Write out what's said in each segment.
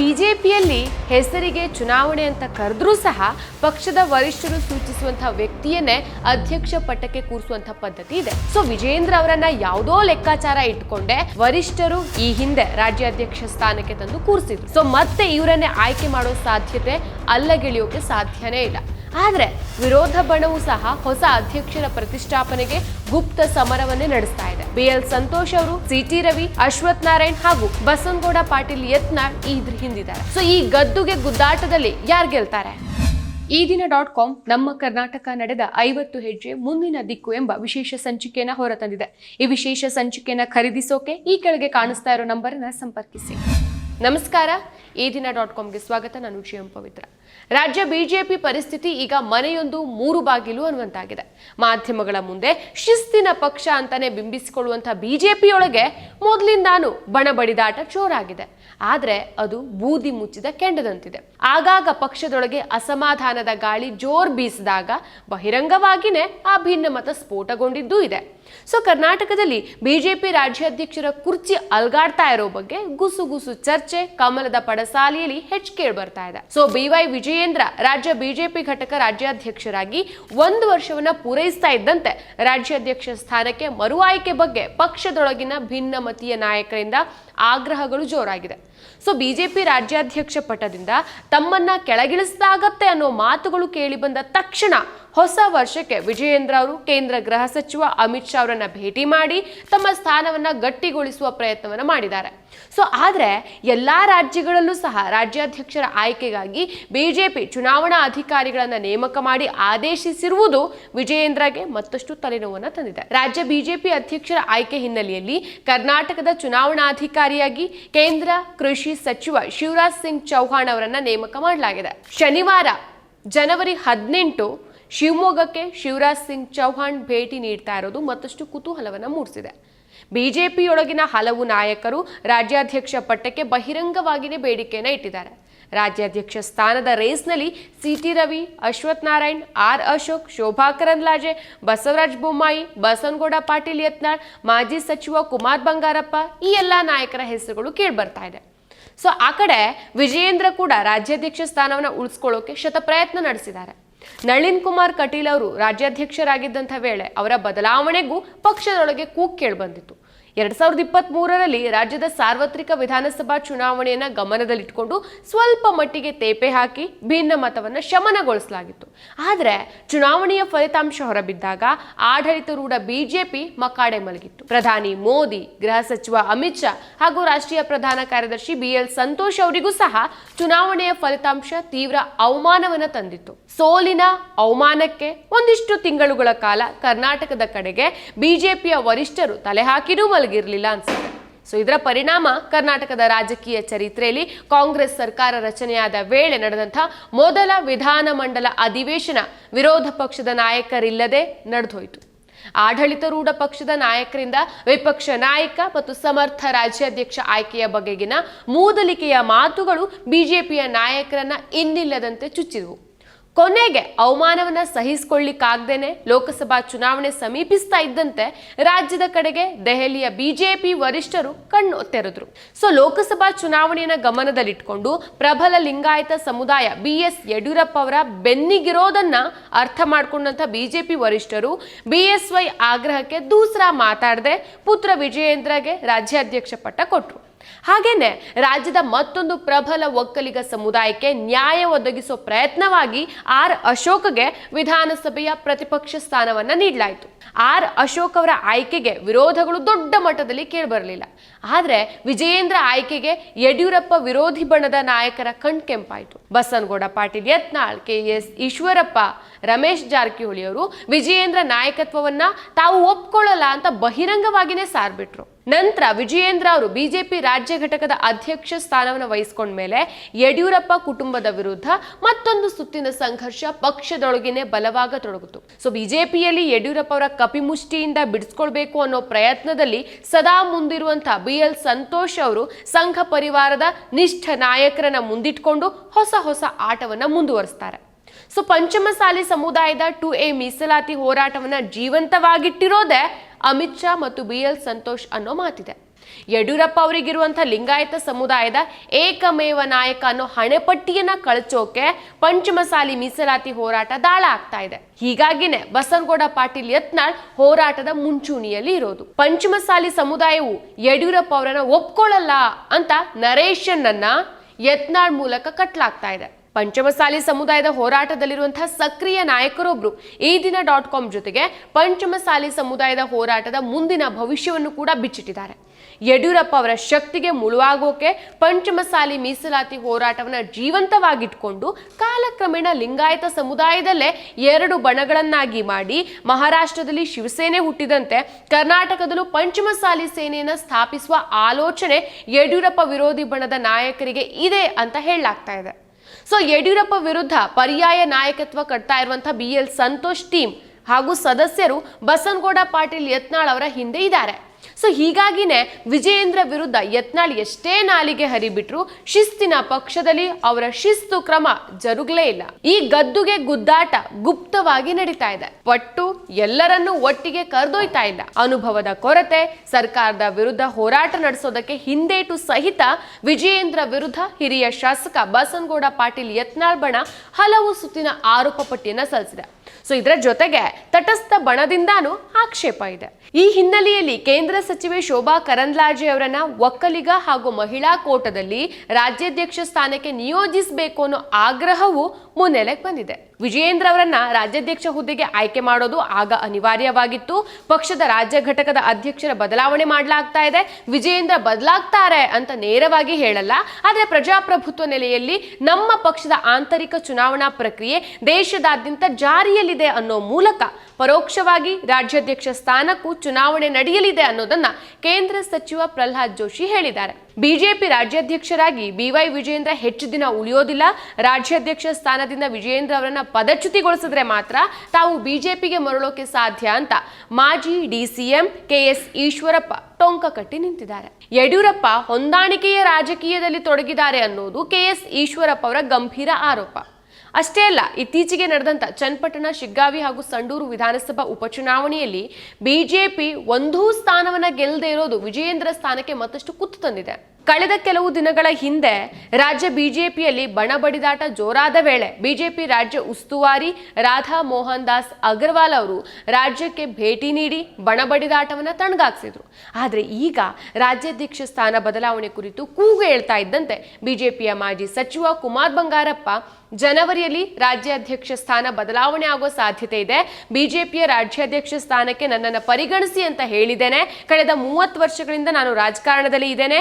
ಬಿಜೆಪಿಯಲ್ಲಿ ಹೆಸರಿಗೆ ಚುನಾವಣೆ ಅಂತ ಕರೆದ್ರೂ ಸಹ ಪಕ್ಷದ ವರಿಷ್ಠರು ಸೂಚಿಸುವಂತಹ ವ್ಯಕ್ತಿಯನ್ನೇ ಅಧ್ಯಕ್ಷ ಪಟ್ಟಕ್ಕೆ ಕೂರಿಸುವಂತಹ ಪದ್ಧತಿ ಇದೆ. ಸೊ ವಿಜೇಂದ್ರ ಅವರನ್ನ ಯಾವುದೋ ಲೆಕ್ಕಾಚಾರ ಇಟ್ಕೊಂಡೆ ವರಿಷ್ಠರು ಈ ಹಿಂದೆ ರಾಜ್ಯಾಧ್ಯಕ್ಷ ಸ್ಥಾನಕ್ಕೆ ತಂದು ಕೂರಿಸಿದ್ರು. ಸೊ ಮತ್ತೆ ಇವರನ್ನೇ ಆಯ್ಕೆ ಮಾಡೋ ಸಾಧ್ಯತೆ ಅಲ್ಲಗೆಳೆಯೋಕೆ ಸಾಧ್ಯನೇ ಇಲ್ಲ. ಆದ್ರೆ ವಿರೋಧ ಬಣವು ಸಹ ಹೊಸ ಅಧ್ಯಕ್ಷರ ಪ್ರತಿಷ್ಠಾಪನೆಗೆ ಗುಪ್ತ ಸಮರವನ್ನೇ ನಡೆಸ್ತಾ ಇದೆ. ಬಿ ಎಲ್ ಸಂತೋಷ್ ಅವರು, ಸಿಟಿ ರವಿ, ಅಶ್ವಥ್ ನಾರಾಯಣ್ ಹಾಗೂ ಬಸನಗೌಡ ಪಾಟೀಲ್ ಯತ್ನಾಳ್ ಇದ್ರ ಹಿಂದಿದ್ದಾರೆ. ಸೊ ಈ ಗದ್ದುಗೆ ಗುದ್ದಾಟದಲ್ಲಿ ಯಾರು ಗೆಲ್ತಾರೆ? ಈ ದಿನ ಡಾಟ್ ಕಾಮ್ ನಮ್ಮ ಕರ್ನಾಟಕ ನಡೆದ ಐವತ್ತು ಹೆಜ್ಜೆ ಮುಂದಿನ ದಿಕ್ಕು ಎಂಬ ವಿಶೇಷ ಸಂಚಿಕೆಯನ್ನ ಹೊರತಂದಿದೆ. ಈ ವಿಶೇಷ ಸಂಚಿಕೆಯನ್ನ ಖರೀದಿಸೋಕೆ ಈ ಕೆಳಗೆ ಕಾಣಿಸ್ತಾ ಇರೋ ನಂಬರ್ನ ಸಂಪರ್ಕಿಸಿ. ನಮಸ್ಕಾರ. ಈ ದಿನ ಡಾಟ್ ಕಾಮ್ಗೆ ಸ್ವಾಗತ. ನಾನು ಜಿಎಂ ಪವಿತ್ರ. ರಾಜ್ಯ ಬಿಜೆಪಿ ಪರಿಸ್ಥಿತಿ ಈಗ ಮನೆಯೊಂದು ಮೂರು ಬಾಗಿಲು ಅನ್ನುವಂತಾಗಿದೆ. ಮಾಧ್ಯಮಗಳ ಮುಂದೆ ಶಿಸ್ತಿನ ಪಕ್ಷ ಅಂತಾನೆ ಬಿಂಬಿಸಿಕೊಳ್ಳುವಂತಹ ಬಿಜೆಪಿಯೊಳಗೆ ಮೊದಲಿಂದಾನು ಬಣ ಬಡಿದಾಟ ಜೋರಾಗಿದೆ. ಆದ್ರೆ ಅದು ಬೂದಿ ಮುಚ್ಚಿದ ಕೆಂಡದಂತಿದೆ. ಆಗಾಗ ಪಕ್ಷದೊಳಗೆ ಅಸಮಾಧಾನದ ಗಾಳಿ ಜೋರ್ ಬೀಸಿದಾಗ ಬಹಿರಂಗವಾಗಿನೇ ಆ ಭಿನ್ನ ಮತ ಸ್ಫೋಟಗೊಂಡಿದ್ದೂ ಇದೆ. ಸೊ ಕರ್ನಾಟಕದಲ್ಲಿ ಬಿಜೆಪಿ ರಾಜ್ಯಾಧ್ಯಕ್ಷರ ಕುರ್ಚಿ ಅಲ್ಗಾಡ್ತಾ ಇರೋ ಬಗ್ಗೆ ಗುಸುಗುಸು ಗುಸು ಚರ್ಚೆ, ಕಮಲದ ಪಡಸಾಲಿಯಲ್ಲಿ ಹೆಚ್ಚು ಕೇಳಿ ಬರ್ತಾ ಇದೆ. ಸೊ ಬಿವೈ ವಿಜಯೇಂದ್ರ ರಾಜ್ಯ ಬಿಜೆಪಿ ಘಟಕ ರಾಜ್ಯಾಧ್ಯಕ್ಷರಾಗಿ ಒಂದು ವರ್ಷವನ್ನ ಪೂರೈಸ್ತಾ ಇದ್ದಂತೆ ರಾಜ್ಯಾಧ್ಯಕ್ಷ ಸ್ಥಾನಕ್ಕೆ ಮರು ಆಯ್ಕೆ ಬಗ್ಗೆ ಪಕ್ಷದೊಳಗಿನ ಭಿನ್ನಮತೀಯ ನಾಯಕರಿಂದ ಆಗ್ರಹಗಳು ಜೋರಾಗಿದೆ. ಸೊ ಬಿಜೆಪಿ ರಾಜ್ಯಾಧ್ಯಕ್ಷ ಪಟದಿಂದ ತಮ್ಮನ್ನ ಕೆಳಗಿಳಿಸಲಾಗತ್ತೆ ಅನ್ನೋ ಮಾತುಗಳು ಕೇಳಿ ಬಂದ ತಕ್ಷಣ ಹೊಸ ವರ್ಷಕ್ಕೆ ವಿಜಯೇಂದ್ರ ಅವರು ಕೇಂದ್ರ ಗೃಹ ಸಚಿವ ಅಮಿತ್ ಶಾ ಅವರನ್ನ ಭೇಟಿ ಮಾಡಿ ತಮ್ಮ ಸ್ಥಾನವನ್ನ ಗಟ್ಟಿಗೊಳಿಸುವ ಪ್ರಯತ್ನವನ್ನ ಮಾಡಿದ್ದಾರೆ. ಸೊ ಆದ್ರೆ ಎಲ್ಲಾ ರಾಜ್ಯಗಳಲ್ಲೂ ಸಹ ರಾಜ್ಯಾಧ್ಯಕ್ಷರ ಆಯ್ಕೆಗಾಗಿ ಬಿಜೆಪಿ ಚುನಾವಣಾ ಅಧಿಕಾರಿಗಳನ್ನ ನೇಮಕ ಮಾಡಿ ಆದೇಶಿಸಿರುವುದು ವಿಜಯೇಂದ್ರಗೆ ಮತ್ತಷ್ಟು ತಲೆನೋವನ್ನು ತಂದಿದೆ. ರಾಜ್ಯ ಬಿಜೆಪಿ ಅಧ್ಯಕ್ಷರ ಆಯ್ಕೆ ಹಿನ್ನೆಲೆಯಲ್ಲಿ ಕರ್ನಾಟಕದ ಚುನಾವಣಾಧಿಕಾರಿಯಾಗಿ ಕೇಂದ್ರ ಕೃಷಿ ಸಚಿವ ಶಿವರಾಜ್ ಸಿಂಗ್ ಚೌಹಾಣ್ ಅವರನ್ನ ನೇಮಕ ಮಾಡಲಾಗಿದೆ. ಶನಿವಾರ ಜನವರಿ ಹದಿನೆಂಟು ಶಿವಮೊಗ್ಗಕ್ಕೆ ಶಿವರಾಜ್ ಸಿಂಗ್ ಚೌಹಾಣ್ ಭೇಟಿ ನೀಡ್ತಾ ಇರೋದು ಮತ್ತಷ್ಟು ಕುತೂಹಲವನ್ನ ಮೂಡಿಸಿದೆ. ಬಿಜೆಪಿಯೊಳಗಿನ ಹಲವು ನಾಯಕರು ರಾಜ್ಯಾಧ್ಯಕ್ಷ ಪಟ್ಟಕ್ಕೆ ಬಹಿರಂಗವಾಗಿಯೇ ಬೇಡಿಕೆಯನ್ನು ಇಟ್ಟಿದ್ದಾರೆ. ರಾಜ್ಯಾಧ್ಯಕ್ಷ ಸ್ಥಾನದ ರೇಸ್ನಲ್ಲಿ C T Ravi, Ashwath Narayan, R Ashok, Shobha Karandlaje, Basavaraj Bommai Basanagouda Patil Yatnal, ಮಾಜಿ ಸಚಿವ ಕುಮಾರ್ ಬಂಗಾರಪ್ಪ ಈ ಎಲ್ಲ ನಾಯಕರ ಹೆಸರುಗಳು ಕೇಳ್ಬರ್ತಾ ಇದೆ. ಸೊ ಆ ಕಡೆ ವಿಜಯೇಂದ್ರ ಕೂಡ ರಾಜ್ಯಾಧ್ಯಕ್ಷ ಸ್ಥಾನವನ್ನು ಉಳಿಸ್ಕೊಳ್ಳೋಕೆ ಶತಪ್ರಯತ್ನ ನಡೆಸಿದ್ದಾರೆ. ನಳಿನ್ ಕುಮಾರ್ ಕಟೀಲ್ ಅವರು ರಾಜ್ಯಾಧ್ಯಕ್ಷರಾಗಿದ್ದಂಥ ವೇಳೆ ಅವರ ಬದಲಾವಣೆಗೂ ಪಕ್ಷದೊಳಗೆ ಕೂಗ್ ಕೇಳಿಬಂದಿತ್ತು. ಎರಡ್ ಸಾವಿರದ ಇಪ್ಪತ್ತ್ ಮೂರರಲ್ಲಿ ರಾಜ್ಯದ ಸಾರ್ವತ್ರಿಕ ವಿಧಾನಸಭಾ ಚುನಾವಣೆಯನ್ನ ಗಮನದಲ್ಲಿಟ್ಟುಕೊಂಡು ಸ್ವಲ್ಪ ಮಟ್ಟಿಗೆ ತೇಪೆ ಹಾಕಿ ಭಿನ್ನ ಮತವನ್ನ ಶಮನಗೊಳಿಸಲಾಗಿತ್ತು. ಆದರೆ ಚುನಾವಣೆಯ ಫಲಿತಾಂಶ ಹೊರಬಿದ್ದಾಗ ಆಡಳಿತಾರೂಢ ಬಿಜೆಪಿ ಮಕಾಡೆ ಮಲಗಿತ್ತು. ಪ್ರಧಾನಿ ಮೋದಿ, ಗೃಹ ಸಚಿವ ಅಮಿತ್ ಶಾ ಹಾಗೂ ರಾಷ್ಟ್ರೀಯ ಪ್ರಧಾನ ಕಾರ್ಯದರ್ಶಿ ಬಿ ಎಲ್ ಸಂತೋಷ್ ಅವರಿಗೂ ಸಹ ಚುನಾವಣೆಯ ಫಲಿತಾಂಶ ತೀವ್ರ ಅವಮಾನವನ್ನ ತಂದಿತ್ತು. ಸೋಲಿನ ಅವಮಾನಕ್ಕೆ ಒಂದಿಷ್ಟು ತಿಂಗಳುಗಳ ಕಾಲ ಕರ್ನಾಟಕದ ಕಡೆಗೆ ಬಿಜೆಪಿಯ ವರಿಷ್ಠರು ತಲೆ ಹಾಕಿರೂ ಮಲಗಿರಲಿಲ್ಲ ಅನ್ಸುತ್ತೆ. ಸೊ ಇದರ ಪರಿಣಾಮ ಕರ್ನಾಟಕದ ರಾಜಕೀಯ ಚರಿತ್ರೆಯಲ್ಲಿ ಕಾಂಗ್ರೆಸ್ ಸರ್ಕಾರ ರಚನೆಯಾದ ವೇಳೆ ನಡೆದಂಥ ಮೊದಲ ವಿಧಾನಮಂಡಲ ಅಧಿವೇಶನ ವಿರೋಧ ಪಕ್ಷದ ನಾಯಕರಿಲ್ಲದೆ ನಡೆದೋಯಿತು. ಆಡಳಿತಾರೂಢ ಪಕ್ಷದ ನಾಯಕರಿಂದ ವಿಪಕ್ಷ ನಾಯಕ ಮತ್ತು ಸಮರ್ಥ ರಾಜ್ಯಾಧ್ಯಕ್ಷ ಆಯ್ಕೆಯ ಬಗೆಗಿನ ಮೂದಲಿಕೆಯ ಮಾತುಗಳು ಬಿಜೆಪಿಯ ನಾಯಕರನ್ನ ಇನ್ನಿಲ್ಲದಂತೆ ಚುಚ್ಚಿದವು. ಕೊನೆಗೆ ಅವಮಾನವನ್ನ ಸಹಿಸಿಕೊಳ್ಳಿಕ್ಕಾಗ್ದೇನೆ ಲೋಕಸಭಾ ಚುನಾವಣೆ ಸಮೀಪಿಸ್ತಾ ಇದ್ದಂತೆ ರಾಜ್ಯದ ಕಡೆಗೆ ದೆಹಲಿಯ ಬಿಜೆಪಿ ವರಿಷ್ಠರು ಕಣ್ಣು ತೆರೆದ್ರು. ಸೊ ಲೋಕಸಭಾ ಚುನಾವಣೆಯನ್ನ ಗಮನದಲ್ಲಿಟ್ಕೊಂಡು ಪ್ರಬಲ ಲಿಂಗಾಯತ ಸಮುದಾಯ ಬಿ ಎಸ್ ಯಡಿಯೂರಪ್ಪ ಅವರ ಬೆನ್ನಿಗಿರೋದನ್ನ ಅರ್ಥ ಮಾಡಿಕೊಂಡಂತ ಬಿಜೆಪಿ ವರಿಷ್ಠರು ಬಿ ಎಸ್ ವೈ ಆಗ್ರಹಕ್ಕೆ ದೂಸರ ಮಾತಾಡದೆ ಪುತ್ರ ವಿಜಯೇಂದ್ರಗೆ ರಾಜ್ಯಾಧ್ಯಕ್ಷ ಪಟ್ಟ ಕೊಟ್ರು. ಹಾಗೇನೆ ರಾಜ್ಯದ ಮತ್ತೊಂದು ಪ್ರಬಲ ಒಕ್ಕಲಿಗ ಸಮುದಾಯಕ್ಕೆ ನ್ಯಾಯ ಒದಗಿಸೋ ಪ್ರಯತ್ನವಾಗಿ ಆರ್ ಅಶೋಕ್ಗೆ ವಿಧಾನಸಭೆಯ ಪ್ರತಿಪಕ್ಷ ಸ್ಥಾನವನ್ನ ನೀಡಲಾಯಿತು. ಆರ್ ಅಶೋಕ್ ಅವರ ಆಯ್ಕೆಗೆ ವಿರೋಧಗಳು ದೊಡ್ಡ ಮಟ್ಟದಲ್ಲಿ ಕೇಳಿಬರಲಿಲ್ಲ. ಆದ್ರೆ ವಿಜಯೇಂದ್ರ ಆಯ್ಕೆಗೆ ಯಡಿಯೂರಪ್ಪ ವಿರೋಧಿ ಬಣದ ನಾಯಕರ ಕಣ್ಕೆಂಪಾಯಿತು ಬಸನಗೌಡ ಪಾಟೀಲ್ ಯತ್ನಾಳ್ ಕೆ ಎಸ್ ಈಶ್ವರಪ್ಪ, ರಮೇಶ್ ಜಾರಕಿಹೊಳಿ ಅವರು ವಿಜಯೇಂದ್ರ ನಾಯಕತ್ವವನ್ನ ತಾವು ಒಪ್ಕೊಳ್ಳಲ್ಲ ಅಂತ ಬಹಿರಂಗವಾಗಿನೇ ಸಾರ್ಬಿಟ್ರು. ನಂತರ ವಿಜಯೇಂದ್ರ ಅವರು ಬಿಜೆಪಿ ರಾಜ್ಯ ಘಟಕದ ಅಧ್ಯಕ್ಷ ಸ್ಥಾನವನ್ನು ವಹಿಸಿಕೊಂಡ ಮೇಲೆ ಯಡಿಯೂರಪ್ಪ ಕುಟುಂಬದ ವಿರುದ್ಧ ಮತ್ತೊಂದು ಸುತ್ತಿನ ಸಂಘರ್ಷ ಪಕ್ಷದೊಳಗಿನೇ ಬಲವಾಗತೊಡಗಿತು. ಸೊ, ಬಿಜೆಪಿಯಲ್ಲಿ ಯಡಿಯೂರಪ್ಪ ಅವರ ಕಪಿಮುಷ್ಟಿಯಿಂದ ಬಿಡಿಸ್ಕೊಳ್ಬೇಕು ಅನ್ನೋ ಪ್ರಯತ್ನದಲ್ಲಿ ಸದಾ ಮುಂದಿರುವಂತಹ ಬಿ ಎಲ್ ಸಂತೋಷ್ ಅವರು ಸಂಘ ಪರಿವಾರದ ನಿಷ್ಠ ನಾಯಕರನ್ನ ಮುಂದಿಟ್ಕೊಂಡು ಹೊಸ ಹೊಸ ಆಟವನ್ನ ಮುಂದುವರಿಸ್ತಾರೆ. ಸೊ ಪಂಚಮಸಾಲಿ ಸಮುದಾಯದ ಟು ಎ ಮೀಸಲಾತಿ ಹೋರಾಟವನ್ನ ಜೀವಂತವಾಗಿಟ್ಟಿರೋದೇ ಅಮಿತ್ ಶಾ ಮತ್ತು ಬಿ ಎಲ್ ಸಂತೋಷ್ ಅನ್ನೋ ಮಾತಿದೆ. ಯಡಿಯೂರಪ್ಪ ಅವರಿಗಿರುವಂತಹ ಲಿಂಗಾಯತ ಸಮುದಾಯದ ಏಕಮೇವ ನಾಯಕ ಅನ್ನೋ ಹಣೆಪಟ್ಟಿಯನ್ನ ಕಳಚೋಕೆ ಪಂಚಮಸಾಲಿ ಮೀಸಲಾತಿ ಹೋರಾಟ ದಾಳ ಆಗ್ತಾ ಇದೆ. ಹೀಗಾಗಿನೇ ಬಸನಗೌಡ ಪಾಟೀಲ್ ಯತ್ನಾಳ್ ಹೋರಾಟದ ಮುಂಚೂಣಿಯಲ್ಲಿ ಇರೋದು. ಪಂಚಮಸಾಲಿ ಸಮುದಾಯವು ಯಡಿಯೂರಪ್ಪ ಅವರನ್ನ ಒಪ್ಕೊಳ್ಳಲ್ಲ ಅಂತ ನರೇಶನ್ ಅನ್ನ ಯತ್ನಾಳ್ ಮೂಲಕ ಕಟ್ಲಾಗ್ತಾ ಇದೆ. ಪಂಚಮಸಾಲಿ ಸಮುದಾಯದ ಹೋರಾಟದಲ್ಲಿರುವಂತಹ ಸಕ್ರಿಯ ನಾಯಕರೊಬ್ರು ಈ ದಿನ ಡಾಟ್ ಕಾಮ್ ಜೊತೆಗೆ ಪಂಚಮಸಾಲಿ ಸಮುದಾಯದ ಹೋರಾಟದ ಮುಂದಿನ ಭವಿಷ್ಯವನ್ನು ಕೂಡ ಬಿಚ್ಚಿಟ್ಟಿದ್ದಾರೆ. ಯಡಿಯೂರಪ್ಪ ಅವರ ಶಕ್ತಿಗೆ ಮುಳುವಾಗೋಕೆ ಪಂಚಮಸಾಲಿ ಮೀಸಲಾತಿ ಹೋರಾಟವನ್ನ ಜೀವಂತವಾಗಿಟ್ಕೊಂಡು ಕಾಲಕ್ರಮೇಣ ಲಿಂಗಾಯತ ಸಮುದಾಯದಲ್ಲೇ ಎರಡು ಬಣಗಳನ್ನಾಗಿ ಮಾಡಿ ಮಹಾರಾಷ್ಟ್ರದಲ್ಲಿ ಶಿವಸೇನೆ ಹುಟ್ಟಿದಂತೆ ಕರ್ನಾಟಕದಲ್ಲೂ ಪಂಚಮಸಾಲಿ ಸೇನೆಯನ್ನ ಸ್ಥಾಪಿಸುವ ಆಲೋಚನೆ ಯಡಿಯೂರಪ್ಪ ವಿರೋಧಿ ಬಣದ ನಾಯಕರಿಗೆ ಇದೆ ಅಂತ ಹೇಳಲಾಗ್ತಾ ಇದೆ. ಸೊ, ಯಡಿಯೂರಪ್ಪ ವಿರುದ್ಧ ಪರ್ಯಾಯ ನಾಯಕತ್ವ ಕಟ್ತಾ ಇರುವಂತಹ ಬಿ ಎಲ್ ಸಂತೋಷ್ ಟೀಮ್ ಹಾಗೂ ಸದಸ್ಯರು ಬಸನಗೌಡ ಪಾಟೀಲ್ ಯತ್ನಾಳ್ ಅವರ ಹಿಂದೆ ಇದ್ದಾರೆ. ಸೊ ಹೀಗಾಗಿನೇ ವಿಜಯೇಂದ್ರ ವಿರುದ್ಧ ಯತ್ನಾಳ್ ಎಷ್ಟೇ ನಾಲಿಗೆ ಹರಿಬಿಟ್ರು, ಶಿಸ್ತಿನ ಪಕ್ಷದಲ್ಲಿ ಅವರ ಶಿಸ್ತು ಕ್ರಮ ಜರುಗಲೇ ಇಲ್ಲ. ಈ ಗದ್ದುಗೆ ಗುದ್ದಾಟ ಗುಪ್ತವಾಗಿ ನಡೀತಾ ಇದೆ. ಪಟ್ಟು ಎಲ್ಲರನ್ನೂ ಒಟ್ಟಿಗೆ ಕರೆದೊಯ್ತಾ ಇಲ್ಲ. ಅನುಭವದ ಕೊರತೆ, ಸರ್ಕಾರದ ವಿರುದ್ಧ ಹೋರಾಟ ನಡೆಸೋದಕ್ಕೆ ಹಿಂದೇಟು ಸಹಿತ ವಿಜಯೇಂದ್ರ ವಿರುದ್ಧ ಹಿರಿಯ ಶಾಸಕ ಬಸನಗೌಡ ಪಾಟೀಲ್ ಯತ್ನಾಳ್ ಬಣ ಹಲವು ಸುತ್ತಿನ ಆರೋಪ ಪಟ್ಟಿಯನ್ನ ಸಲ್ಲಿಸಿದೆ. ಸೊ ಇದರ ಜೊತೆಗೆ ತಟಸ್ಥ ಬಣದಿಂದಾನು ಆಕ್ಷೇಪ ಇದೆ. ಈ ಹಿನ್ನೆಲೆಯಲ್ಲಿ ಕೇಂದ್ರ ಸಚಿವೆ ಶೋಭಾ ಕರಂದ್ಲಾಜೆ ಅವರನ್ನ ಒಕ್ಕಲಿಗ ಹಾಗೂ ಮಹಿಳಾ ಕೋಟದಲ್ಲಿ ರಾಜ್ಯಾಧ್ಯಕ್ಷ ಸ್ಥಾನಕ್ಕೆ ನಿಯೋಜಿಸಬೇಕು ಅನ್ನೋ ಆಗ್ರಹವು ಮುನ್ನೆಲೆಗೆ ಬಂದಿದೆ. ವಿಜಯೇಂದ್ರ ಅವರನ್ನ ರಾಜ್ಯಾಧ್ಯಕ್ಷ ಹುದ್ದೆಗೆ ಆಯ್ಕೆ ಮಾಡೋದು ಆಗ ಅನಿವಾರ್ಯವಾಗಿತ್ತು. ಪಕ್ಷದ ರಾಜ್ಯ ಘಟಕದ ಅಧ್ಯಕ್ಷರ ಬದಲಾವಣೆ ಮಾಡಲಾಗ್ತಾ ಇದೆ. ವಿಜಯೇಂದ್ರ ಬದಲಾಗ್ತಾರೆ ಅಂತ ನೇರವಾಗಿ ಹೇಳಲ್ಲ. ಆದರೆ ಪ್ರಜಾಪ್ರಭುತ್ವ ನೆಲೆಯಲ್ಲಿ ನಮ್ಮ ಪಕ್ಷದ ಆಂತರಿಕ ಚುನಾವಣಾ ಪ್ರಕ್ರಿಯೆ ದೇಶದಾದ್ಯಂತ ಜಾರಿಯಲ್ಲಿದೆ ಅನ್ನೋ ಮೂಲಕ ಪರೋಕ್ಷವಾಗಿ ರಾಜ್ಯಾಧ್ಯಕ್ಷ ಸ್ಥಾನಕ್ಕೂ ಚುನಾವಣೆ ನಡೆಯಲಿದೆ ಅನ್ನೋದನ್ನ ಕೇಂದ್ರ ಸಚಿವ ಪ್ರಹ್ಲಾದ್ ಜೋಶಿ ಹೇಳಿದ್ದಾರೆ. ಬಿಜೆಪಿ ರಾಜ್ಯಾಧ್ಯಕ್ಷರಾಗಿ ಬಿವೈ ವಿಜಯೇಂದ್ರ ಹೆಚ್ಚು ದಿನ ಉಳಿಯೋದಿಲ್ಲ. ರಾಜ್ಯಾಧ್ಯಕ್ಷ ಸ್ಥಾನದಿಂದ ವಿಜಯೇಂದ್ರ ಅವರನ್ನ ಪದಚ್ಯುತಿಗೊಳಿಸಿದ್ರೆ ಮಾತ್ರ ತಾವು ಬಿಜೆಪಿಗೆ ಮರಳೋಕೆ ಸಾಧ್ಯ ಅಂತ ಮಾಜಿ ಡಿಸಿಎಂ ಕೆಎಸ್ ಈಶ್ವರಪ್ಪ ಟೊಂಕ ಕಟ್ಟಿ ನಿಂತಿದ್ದಾರೆ. ಯಡಿಯೂರಪ್ಪ ಹೊಂದಾಣಿಕೆಯ ರಾಜಕೀಯದಲ್ಲಿ ತೊಡಗಿದ್ದಾರೆ ಅನ್ನೋದು ಕೆಎಸ್ ಈಶ್ವರಪ್ಪ ಅವರ ಗಂಭೀರ ಆರೋಪ. ಅಷ್ಟೇ ಅಲ್ಲ, ಇತ್ತೀಚೆಗೆ ನಡೆದಂತ ಚನ್ನಪಟ್ಟಣ, ಶಿಗ್ಗಾವಿ ಹಾಗೂ ಸಂಡೂರು ವಿಧಾನಸಭಾ ಉಪಚುನಾವಣೆಯಲ್ಲಿ ಬಿಜೆಪಿ ಒಂದೂ ಸ್ಥಾನವನ್ನ ಗೆಲ್ಲದೆ ಇರೋದು ವಿಜಯೇಂದ್ರ ಸ್ಥಾನಕ್ಕೆ ಮತ್ತಷ್ಟು ಕುತ್ತು ತಂದಿದೆ. ಕಳೆದ ಕೆಲವು ದಿನಗಳ ಹಿಂದೆ ರಾಜ್ಯ ಬಿಜೆಪಿಯಲ್ಲಿ ಬಣ ಬಡಿದಾಟ ಜೋರಾದ ವೇಳೆ ಬಿಜೆಪಿ ರಾಜ್ಯ ಉಸ್ತುವಾರಿ ರಾಧಾ ಮೋಹನ್ ದಾಸ್ ಅಗರ್ವಾಲ್ ಅವರು ರಾಜ್ಯಕ್ಕೆ ಭೇಟಿ ನೀಡಿ ಬಣ ಬಡಿದಾಟವನ್ನು ತಣ್ಣಗಾಗ್ಸಿದ್ರು. ಆದರೆ ಈಗ ರಾಜ್ಯಾಧ್ಯಕ್ಷ ಸ್ಥಾನ ಬದಲಾವಣೆ ಕುರಿತು ಕೂಗು ಹೇಳ್ತಾ ಇದ್ದಂತೆ ಬಿಜೆಪಿಯ ಮಾಜಿ ಸಚಿವ ಕುಮಾರ್ ಬಂಗಾರಪ್ಪ, ಜನವರಿಯಲ್ಲಿ ರಾಜ್ಯಾಧ್ಯಕ್ಷ ಸ್ಥಾನ ಬದಲಾವಣೆ ಆಗೋ ಸಾಧ್ಯತೆ ಇದೆ. ಬಿಜೆಪಿಯ ರಾಜ್ಯಾಧ್ಯಕ್ಷ ಸ್ಥಾನಕ್ಕೆ ನನ್ನನ್ನು ಪರಿಗಣಿಸಿ ಅಂತ ಹೇಳಿದ್ದೇನೆ. ಕಳೆದ ಮೂವತ್ತು ವರ್ಷಗಳಿಂದ ನಾನು ರಾಜಕಾರಣದಲ್ಲಿ ಇದ್ದೇನೆ.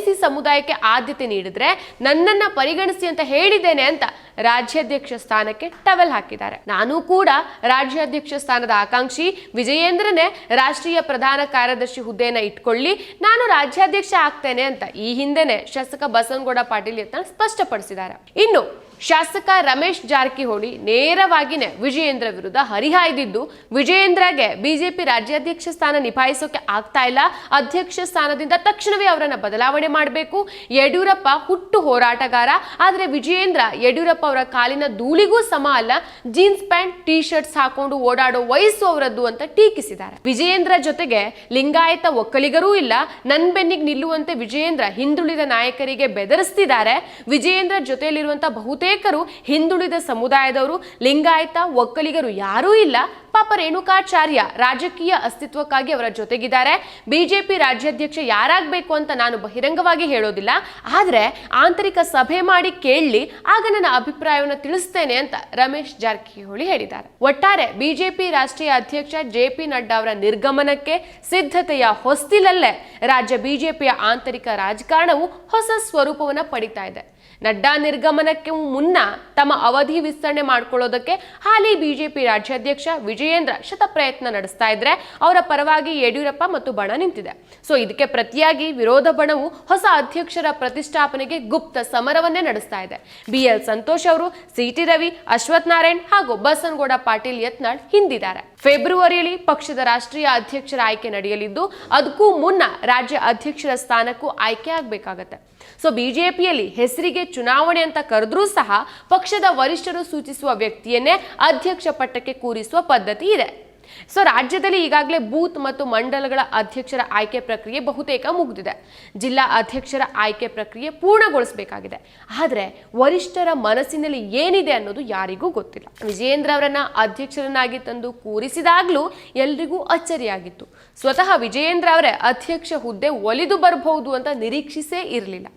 ಒಬಿಸಿ ಸಮುದಾಯಕ್ಕೆ ಆದ್ಯತೆ ನೀಡಿದ್ರೆ ನನ್ನನ್ನ ಪರಿಗಣಿಸಿ ಅಂತ ಹೇಳಿದ್ದೇನೆ ಅಂತ ರಾಜ್ಯಾಧ್ಯಕ್ಷ ಸ್ಥಾನಕ್ಕೆ ಟವೆಲ್ ಹಾಕಿದ್ದಾರೆ. ನಾನು ಕೂಡ ರಾಜ್ಯಾಧ್ಯಕ್ಷ ಸ್ಥಾನದ ಆಕಾಂಕ್ಷಿ ವಿಜಯೇಂದ್ರನೇ ರಾಷ್ಟ್ರೀಯ ಪ್ರಧಾನ ಕಾರ್ಯದರ್ಶಿ ಹುದ್ದೆಯನ್ನ ಇಟ್ಕೊಳ್ಳಿ, ನಾನು ರಾಜ್ಯಾಧ್ಯಕ್ಷ ಆಗ್ತೇನೆ ಅಂತ ಈ ಹಿಂದೆನೆ ಶಾಸಕ ಬಸವನಗೌಡ ಪಾಟೀಲ್ ಯತ್ನಾಳ್ ಸ್ಪಷ್ಟಪಡಿಸಿದ್ದಾರೆ. ಇನ್ನು ಶಾಸಕ ರಮೇಶ್ ಜಾರಕಿಹೊಳಿ ನೇರವಾಗಿನೇ ವಿಜಯೇಂದ್ರ ವಿರುದ್ಧ ಹರಿಹಾಯ್ದಿದ್ದು, ವಿಜಯೇಂದ್ರಗೆ ಬಿಜೆಪಿ ರಾಜ್ಯಾಧ್ಯಕ್ಷ ಸ್ಥಾನ ನಿಭಾಯಿಸೋಕೆ ಆಗ್ತಾ ಇಲ್ಲ. ಅಧ್ಯಕ್ಷ ಸ್ಥಾನದಿಂದ ತಕ್ಷಣವೇ ಅವರನ್ನ ಬದಲಾವಣೆ ಮಾಡಬೇಕು. ಯಡಿಯೂರಪ್ಪ ಹುಟ್ಟು ಹೋರಾಟಗಾರ. ಆದರೆ ವಿಜಯೇಂದ್ರ, ಯಡಿಯೂರಪ್ಪ ಅವರ ಕಾಲಿನ ಧೂಳಿಗೂ ಸಮ ಅಲ್ಲ. ಜೀನ್ಸ್ ಪ್ಯಾಂಟ್ ಟಿ ಶರ್ಟ್ಸ್ ಹಾಕೊಂಡು ಓಡಾಡೋ ವಯಸ್ಸು ಅವರದ್ದು ಅಂತ ಟೀಕಿಸಿದ್ದಾರೆ. ವಿಜಯೇಂದ್ರ ಜೊತೆಗೆ ಲಿಂಗಾಯತ ಒಕ್ಕಲಿಗರೂ ಇಲ್ಲ. ನನ್ ಬೆನ್ನಿಗೆ ನಿಲ್ಲುವಂತೆ ವಿಜಯೇಂದ್ರ ಹಿಂದುಳಿದ ನಾಯಕರಿಗೆ ಬೆದರಿಸ್ತಿದ್ದಾರೆ. ವಿಜಯೇಂದ್ರ ಜೊತೆಯಲ್ಲಿರುವಂತಹ ಬಹುತೇಕರು ಹಿಂದುಳಿದ ಸಮುದಾಯದವರು, ಲಿಂಗಾಯತ ಒಕ್ಕಲಿಗರು ಯಾರೂ ಇಲ್ಲ. ಪಾಪ ರೇಣುಕಾಚಾರ್ಯ ರಾಜಕೀಯ ಅಸ್ತಿತ್ವಕ್ಕಾಗಿ ಅವರ ಜೊತೆಗಿದ್ದಾರೆ. ಬಿಜೆಪಿ ರಾಜ್ಯಾಧ್ಯಕ್ಷ ಯಾರಾಗಬೇಕು ಅಂತ ನಾನು ಬಹಿರಂಗವಾಗಿ ಹೇಳೋದಿಲ್ಲ. ಆದರೆ ಆಂತರಿಕ ಸಭೆ ಮಾಡಿ ಕೇಳಲಿ ಆಗ ನನ್ನ ಅಭಿಪ್ರಾಯವನ್ನು ತಿಳಿಸ್ತೇನೆ ಅಂತ ರಮೇಶ್ ಜಾರಕಿಹೊಳಿ ಹೇಳಿದ್ದಾರೆ. ಒಟ್ಟಾರೆ ಬಿಜೆಪಿ ರಾಷ್ಟ್ರೀಯ ಅಧ್ಯಕ್ಷ ಜೆ ಪಿ ನಡ್ಡಾ ಅವರ ನಿರ್ಗಮನಕ್ಕೆ ಸಿದ್ಧತೆಯ ಹೊಸ್ತಿಲಲ್ಲೇ ರಾಜ್ಯ ಬಿಜೆಪಿಯ ಆಂತರಿಕ ರಾಜಕಾರಣವು ಹೊಸ ಸ್ವರೂಪವನ್ನು ಪಡಿತಾ ಇದೆ. ನಡ್ಡಾ ನಿರ್ಗಮನಕ್ಕೆ ಮುನ್ನ ತಮ್ಮ ಅವಧಿ ವಿಸ್ತರಣೆ ಮಾಡಿಕೊಳ್ಳೋದಕ್ಕೆ ಹಾಲಿ ಬಿಜೆಪಿ ರಾಜ್ಯಾಧ್ಯಕ್ಷ ವಿಜಯೇಂದ್ರ ಶತ ಪ್ರಯತ್ನ ನಡೆಸ್ತಾ ಇದ್ರೆ ಅವರ ಪರವಾಗಿ ಯಡಿಯೂರಪ್ಪ ಮತ್ತು ಬಣ ನಿಂತಿದೆ. ಸೊ, ಇದಕ್ಕೆ ಪ್ರತಿಯಾಗಿ ವಿರೋಧ ಬಣವು ಹೊಸ ಅಧ್ಯಕ್ಷರ ಪ್ರತಿಷ್ಠಾಪನೆಗೆ ಗುಪ್ತ ಸಮರವನ್ನೇ ನಡೆಸ್ತಾ ಇದೆ. ಬಿ ಎಲ್ ಸಂತೋಷ್ ಅವರು, ಸಿಟಿ ರವಿ, ಅಶ್ವಥ್ ನಾರಾಯಣ್ ಹಾಗೂ ಬಸನಗೌಡ ಪಾಟೀಲ್ ಯತ್ನಾಳ್ ಹಿಂದಿದ್ದಾರೆ. ಫೆಬ್ರವರಿಯಲ್ಲಿ ಪಕ್ಷದ ರಾಷ್ಟ್ರೀಯ ಅಧ್ಯಕ್ಷರ ಆಯ್ಕೆ ನಡೆಯಲಿದ್ದು, ಅದಕ್ಕೂ ಮುನ್ನ ರಾಜ್ಯ ಅಧ್ಯಕ್ಷರ ಸ್ಥಾನಕ್ಕೂ ಆಯ್ಕೆ ಆಗಬೇಕಾಗತ್ತೆ. ಸೊ ಬಿಜೆಪಿಯಲ್ಲಿ ಹೆಸರಿಗೆ ಚುನಾವಣೆ ಅಂತ ಕರೆದ್ರೂ ಸಹ ಪಕ್ಷದ ವರಿಷ್ಠರು ಸೂಚಿಸುವ ವ್ಯಕ್ತಿಯನ್ನೇ ಅಧ್ಯಕ್ಷ ಪಟ್ಟಕ್ಕೆ ಕೂರಿಸುವ ಪದ್ಧತಿ ಇದೆ. ಸೊ ರಾಜ್ಯದಲ್ಲಿ ಈಗಾಗಲೇ ಬೂತ್ ಮತ್ತು ಮಂಡಲಗಳ ಅಧ್ಯಕ್ಷರ ಆಯ್ಕೆ ಪ್ರಕ್ರಿಯೆ ಬಹುತೇಕ ಮುಗಿದಿದೆ. ಜಿಲ್ಲಾ ಅಧ್ಯಕ್ಷರ ಆಯ್ಕೆ ಪ್ರಕ್ರಿಯೆ ಪೂರ್ಣಗೊಳಿಸಬೇಕಾಗಿದೆ. ಆದರೆ ವರಿಷ್ಠರ ಮನಸ್ಸಿನಲ್ಲಿ ಏನಿದೆ ಅನ್ನೋದು ಯಾರಿಗೂ ಗೊತ್ತಿಲ್ಲ. ವಿಜಯೇಂದ್ರ ಅವರನ್ನ ಅಧ್ಯಕ್ಷರನ್ನಾಗಿ ತಂದು ಕೂರಿಸಿದಾಗಲೂ ಎಲ್ರಿಗೂ ಅಚ್ಚರಿಯಾಗಿತ್ತು. ಸ್ವತಃ ವಿಜಯೇಂದ್ರ ಅವರೇ ಅಧ್ಯಕ್ಷ ಹುದ್ದೆ ಒಲಿದು ಬರಬಹುದು ಅಂತ ನಿರೀಕ್ಷಿಸೇ ಇರಲಿಲ್ಲ.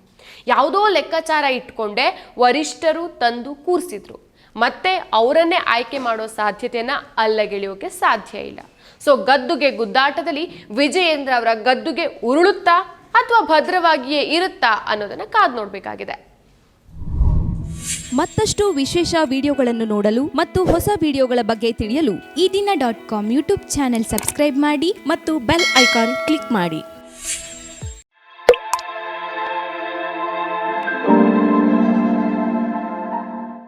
ಯಾವುದೋ ಲೆಕ್ಕಾಚಾರ ಇಟ್ಕೊಂಡೆ ವರಿಷ್ಠರು ತಂದು ಕೂರಿಸಿದ್ರು. ಮತ್ತೆ ಅವರನ್ನೇ ಆಯ್ಕೆ ಮಾಡೋ ಸಾಧ್ಯತೆಯನ್ನ ಅಲ್ಲಗೆಳೆಯೋಕೆ ಸಾಧ್ಯ ಇಲ್ಲ. ಸೊ ಗದ್ದುಗೆ ಗುದ್ದಾಟದಲ್ಲಿ ವಿಜಯೇಂದ್ರ ಅವರ ಗದ್ದುಗೆ ಉರುಳುತ್ತಾ ಅಥವಾ ಭದ್ರವಾಗಿಯೇ ಇರುತ್ತಾ ಅನ್ನೋದನ್ನ ಕಾದು ನೋಡಬೇಕಾಗಿದೆ. ಮತ್ತಷ್ಟು ವಿಶೇಷ ವಿಡಿಯೋಗಳನ್ನು ನೋಡಲು ಮತ್ತು ಹೊಸ ವಿಡಿಯೋಗಳ ಬಗ್ಗೆ ತಿಳಿಯಲು Ee Dina dot com YouTube channel subscribe ಮಾಡಿ ಮತ್ತು ಬೆಲ್ ಐಕಾನ್ ಕ್ಲಿಕ್ ಮಾಡಿ.